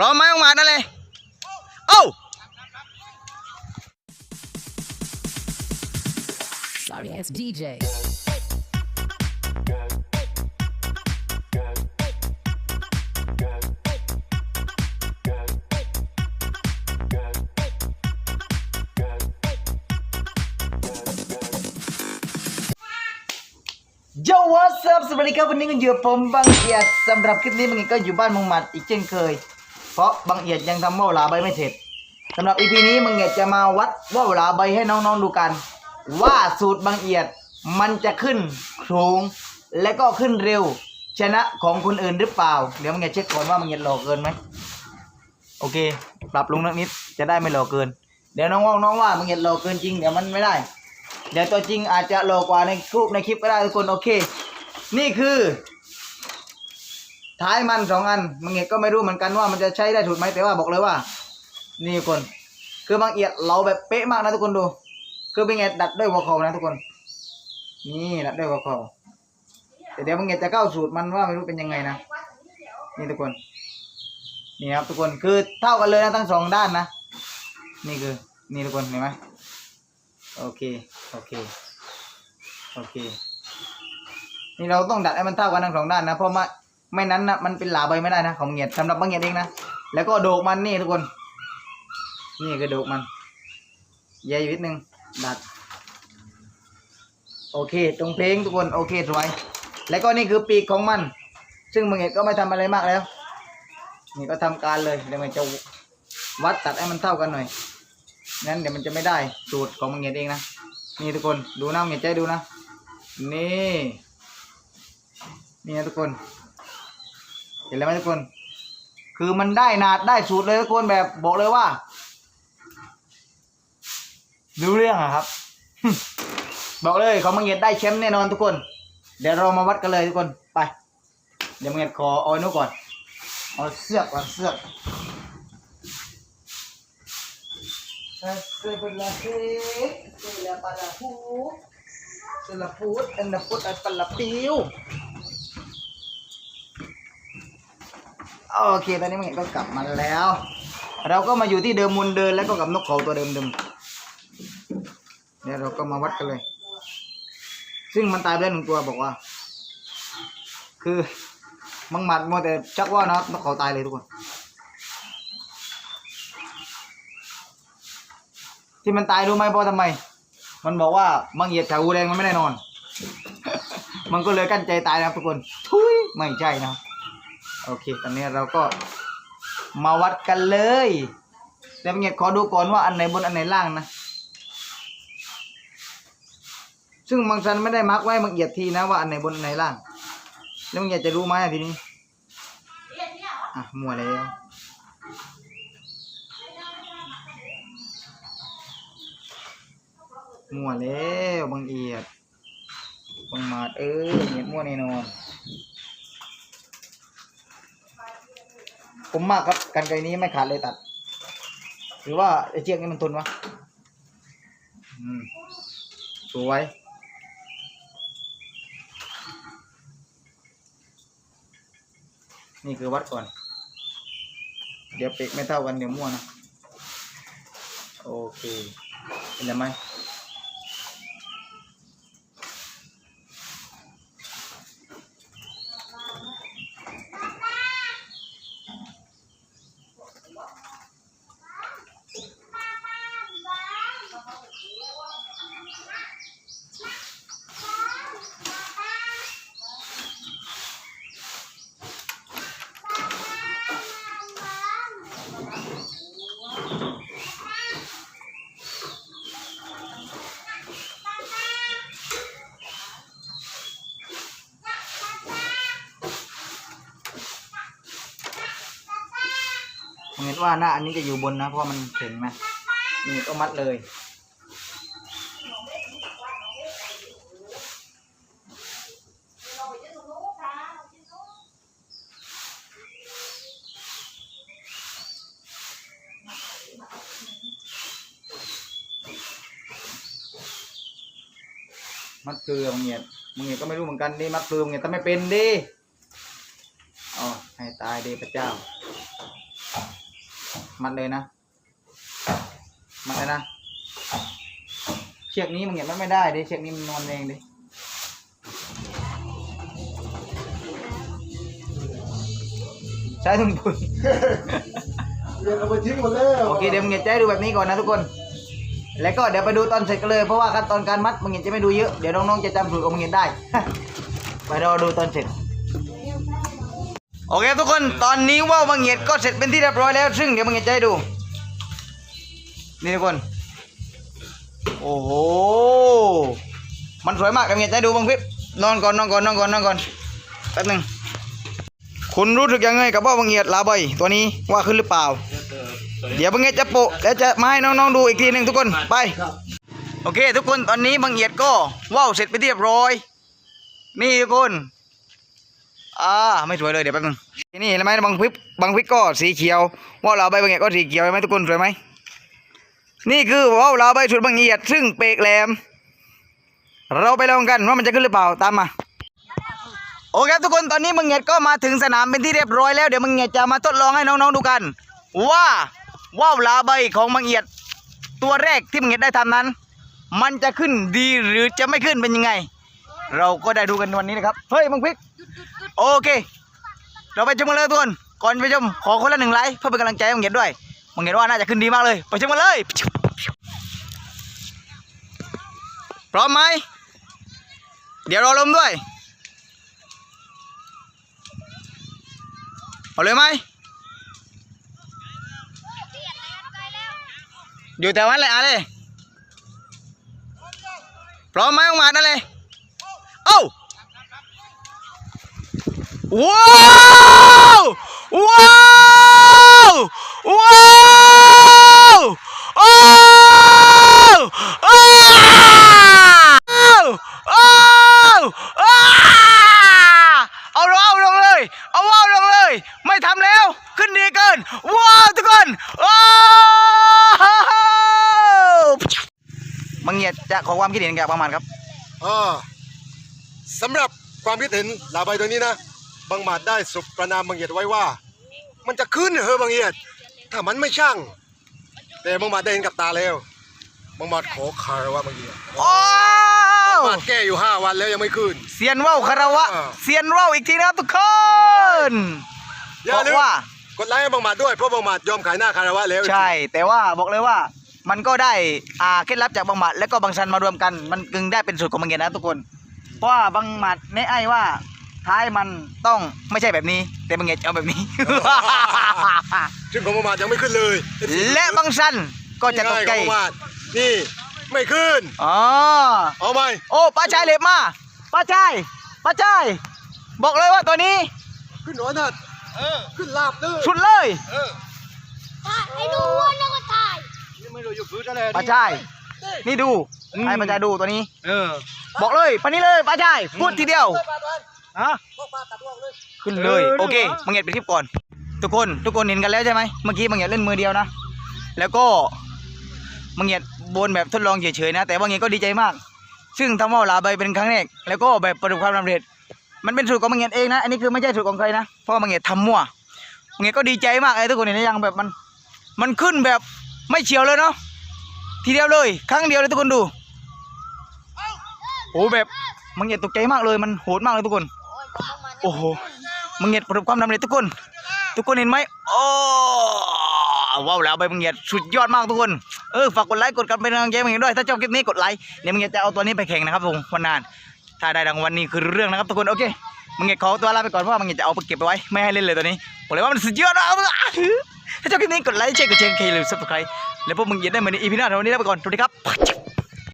พร้อมไหมออกมานั่นเลยเอ้า Sorry ass DJ. โยวัสซับสวัสดีครับวันนี้ก็อยู่กับผมบางเอียดสำหรับคลิปนี้บางเอียดก็อยู่บ้านมังหมัดอีกเช่นเคย เพราะบางเอียดยังทำว่าวลาใบไม่เสร็จสำหรับอีพีนี้บางเอียดจะมาวัดว่าวลาใบให้น้องๆดูกัน ว่าสูตรบางเอียดมันจะขึ้นโครงและก็ขึ้นเร็ว ชนะของคนอื่นหรือเปล่า เดี๋ยวบางเอียดเช็คก่อนว่าบางเอียดหล่อเกินไหมโอเค ปรับลงนักนิดจะได้ไม่หล่อเกิน เดี๋ยวน้องๆน้องว่าบางเอียดหล่อเกินจริงเดี๋ยวมันไม่ได้ เดี๋ยวตัวจริงอาจจะโลกว่าในรูปในคลิปก็ได้ทุกคนโอเค นี่คือ ท้ายมันสองอันบางเอียดก็ไม่รู้เหมือนกันว่ามันจะใช้ได้ถูกไหมแต่ว่าบอกเลยว่า นี่ทุกคนคือบางเอียดเราแบบเป๊ะมากนะทุกคนดู คือบางเอียดดัดด้วยหัวเข่านะทุกคน นี่ดัดด้วยหัวเข่าแต่เดี๋ยวบางเอียดจะเข้าสูตรมันว่าไม่รู้เป็นยังไงนะนี่ทุกคนนี่ครับทุกคนคือเท่ากันเลยนะทั้งสองด้านนะนี่คือนี่ทุกคนเห็นไหมโอเคโอเคโอเคนี่เราต้องดัดให้มันเท่ากันทั้งสองด้านนะเพราะม่ ไม่นั้นนะมันเป็นหลาใบไม่ได้นะของเงียดสำหรับบางเงียดเองนะแล้วก็โดกมันนี่ทุกคน นี่คือโดกมันแย่อยู่นิดนึงดัดโอเค ตรงเพลงทุกคนโอเคสวย แล้วก็นี่คือปีกของมัน ซึ่งบางเงียดก็ไม่ทำอะไรมากแล้ว นี่ก็ทำการเลยเดี๋ยวมันจะวัดตัดให้มันเท่ากันหน่อยงั้นเดี๋ยวมันจะไม่ได้สูตรของมังเงียดเองนะนี่ทุกคนดูนะมังเงียดใจดูนะนี่นี่นะทุกคน เห็นแล้วไหมทุกคน คือมันได้นาดได้สูตรเลยทุกคนแบบบอกเลยว่ารู้เรื่องอะครับ บอกเลยของมังเงียดได้แชมป์แน่นอนทุกคน เดี๋ยวเรามาวัดกันเลยทุกคนไป เดี๋ยวมังเงียดขอเอาไอ้นู้นก่อนเอาเสือก่อนเสือก Sebelah put, sebelah pala put, sebelah put, and the put at pala piu. โอเค ตอนนี้มันก็กลับมาแล้ว เราก็มาอยู่ที่เดิมมุนเดินแล้วก็กับนกเขาตัวเดิมเดิมเดี๋ยวเราก็มาวัดกันเลย ซึ่งมันตายไปแล้วหนึ่งตัวบอกว่า คือมังหมัดมัวแต่ชักว่านะนกเขาตายเลยทุกคน ที่มันตายรู้ไหมเพราะทำไม มันบอกว่ามังเหยียดแถวหูแดงมันไม่ได้นอน มันก็เลยกั้นใจตายนะทุกคนทุยไม่ใช่นะ โอเค ตอนนี้เราก็มาวัดกันเลยแต่มังเหยียขอดูก่อนว่าอันไหนบนอันไหนล่างนะ ซึ่งบางสันไม่ได้มาร์กไว้มังเหยียดทีนะว่าอันไหนบนอันไหนล่าง แล้วมังเหยียจะรู้ไหมอะทีนี้ อะมัวแล้ว มั่วแล้วบางเอียดบางมาดเออเงียดมั่วแน่นอน ผมมากครับกันไกรนี้ไม่ขาดเลยตัด หรือว่าไอ้เชือกนี้มันทนวะอืมสวยนี่คือวัดก่อน เดี๋ยวเปกไม่เท่ากันเดี๋ยวมั่วนะ โอเคเห็นไหม ผมเห็นว่าหน้าอันนี้จะอยู่บนนะ เพราะมันแข็งนะนี่ก็มัดเลย มัดเกลือมึงเงียดมึงเงียดก็ไม่รู้เหมือนกันดิมัดเกลือมึงเงียดแต่ไม่เป็นดิอ๋อให้ตายดิพระเจ้า มัดเลยนะ มัดเลยนะ เชือกนี้มึงเห็นมันไม่ได้ดิเชือกนี้มันนอนเองดิใช้ถุงปุ๋ยเรียนเอาไปทิ้งหมดแล้วโอเคเดี๋ยวมึงเห็นใจดูแบบนี้ก่อนนะทุกคน แล้วก็เดี๋ยวไปดูตอนเสร็จกันเลยเพราะว่าขั้นตอนการมัดมึงเห็นจะไม่ดูเยอะเดี๋ยวน้องๆจะจำสูตรของมึงเห็นได้ ไปรอดูตอนเสร็จ โอเคทุกคนตอนนี้ว่าวบางเหียดก็เสร็จเป็นที่เรียบร้อยแล้ว ซึ่งเดี๋ยวบางเหียดจะให้ดู นี่ทุกคน โอ้โหมันสวยมากบางเหียดจะให้ดูบางคลิปนอนก่อนนอนก่อนนอนก่อนนอนก่อนแป๊บหนึงคุณรู้สึกยังไงกับว่าวบางเหียดลาบใบตัวนี้ว่าขึ้นหรือเปล่า เดี๋ยวบางเหียดจะโปะแล้วจะมาให้น้องๆดูอีกทีหนึ่งทุกคนไปโอเค ทุกคนตอนนี้บางเหียดก็ว่าวเสร็จไปนที่เรียบร้อย นี่ทุกคน อ่าไม่สวยเลยเดี๋ยวแป๊บนึงนี่เห็นไหมบางพริกบางพริกก็สีเขียวว่าวลาใบบางเอียดก็สีเขียวเห็นไหมทุกคนสวยไหมนี่คือว่าวลาใบสุดบางเอียดซึ่งเปกแหลม เราไปลองกันว่ามันจะขึ้นหรือเปล่าตามมาโอเคทุกคนตอนนี้บางเอียดก็มาถึงสนามเป็นที่เรียบร้อยแล้วเดี๋ยวบางเอียดจะมาทดลองให้น้องๆดูกัน ว่าว่าวลาใบของบางเอียด ตัวแรกที่บางเอียดได้ทำนั้น มันจะขึ้นดีหรือจะไม่ขึ้นเป็นยังไง เราก็ได้ดูกันวันนี้นะครับเฮ้ยบางพิก โอเค เราไปชมกันเลยทุกคนก่อนไปชมขอคนละหนึ่งไลค์เพื่อเป็นกำลังใจให้มึงเห็นด้วยมึงเห็นว่าน่าจะขึ้นดีมากเลย ไปชมกันเลย พร้อมไหมเดี๋ยวรอลมด้วยเอาเลยไหมอยู่แต่วันเลยอะไรพร้อมไหมออกมานั่นเลยเอ้า ว้าวว้าวว้าวโอ้โอ้โอ้อ้าเอาลงเอาลงเลย เอาว้าวลงเลย ไม่ทำแล้ว ขึ้นดีเกิน ว้าวทุกคนว้าวมังเงียดจะขอความคิดเห็นแกประมาณครับ อ่าสำหรับความคิดเห็นลาใบตัวนี้นะ บางหมาดได้สุประนามบางเอียดไว้ว่า มันจะขึ้นเหรอบางเอียด ถ้ามันไม่ช่าง แต่บางหมาดได้เห็นกับตาแล้วบางหมาดขอคารวะบางเอียดว้าวบางหมาดแก้อยู่ห้าวันแล้วยังไม่ขึ้น เซียนว่าวคาราวะอ่า เซียนว่าวอีกทีนะครับทุกคนอย่าลืบมอกว่า กดไลค์ให้บางหมาดด้วยเพราะบางหมาดยอมขายหน้าคารวะแล้วใช่ แต่ว่าบอกเลยว่ามันก็ได้อ่าเคล็ดลับจากบางหมัดและก็บางชันมารวมกัน มันกึงได้เป็นสูตรของบางเงียนะทุกคน เพราะว่าบางหมัดในไอ้ว่า ท้ายมันต้องไม่ใช่แบบนี้ แต่บางเงียเอาแบบนี้ ซึ่งของบางหมาดยังไม่ขึ้นเลยและบางชันก็จะตกใจนี่ไงของบางหมาดนี่ไม่ขึ้นอ๋อเอาไหมโอ้ป้าชายเหล็บมาป้าชายป้าชายบอกเลยว่าตัวนี้ ขึ้นหัวนัดขึ้นลาบเลยสุดเลยเออให้ดูวัวแล้วก็ถ่ายนี่ไม่รู้อยู่พื้นอะไรป้าชายนี่ดูให้ป้าชายดูตัวนี้ เออ บอกเลยปานนี้เลยป้าชายพูดทีเดียว ฮะขึ้นเลยเออโอเคเหรอมังเงียดไปคลิปก่อน ทุกคนทุกคนเห็นกันแล้วใช่ไหมเมื่อกี้มังเงียดเล่นมือเดียวนะ แล้วก็มังเงียดบนแบบทดลองเฉยๆนะ แต่บางเงียดก็ดีใจมาก ซึ่งทำว่าวลาใบเป็นครั้งแรก แล้วก็แบบประสบความสำเร็จ มันเป็นสูตรของมังเงียดเองนะ อันนี้คือไม่ใช่สูตรของใครนะ เพราะว่ามังเงียดทำมั่วมังเงียดก็ดีใจมากเลยทุกคนเห็นหรือยังแบบมัน มันขึ้นแบบไม่เฉียวเลยเนาะ ทีเดียวเลย ครั้งเดียวเลยทุกคนดูโอ้แบบมังเงียดตกใจมากเลย มันโหดมากเลยทุกคน โอ้โหมึงเหยียดประสบความสำเร็จทุกคน ทุกคนเห็นไหมโอ้ว้าวแล้วใบมึงเหยียดสุดยอดมากทุกคนเออฝากกดไลค์กดกันเป็นกำลังใจมึงเหยียดด้วยถ้าชอบคลิปนี้กดไลค์เดี๋ยวมึงเหยียดจะเอาตัวนี้ไปแข่งนะครับผมวันนาน ถ้าได้รางวัลนี้คือเรื่องนะครับทุกคนโอเคมึงเหยียดขอตัวลาไปก่อนเพราะว่ามึงเหยียดจะเอาไปเก็บไปไว้ไม่ให้เล่นเลยตัวนี้บอกเลยว่ามันสุดยอดมากถ้าชอบคลิปนี้กดไลค์แชร์กดแชร์เคลืมซับสไครต์แล้วพวกมึงเหยียดได้เหมือนในอีพีหน้าวันนี้ลาไปก่อนสวัสดีครับ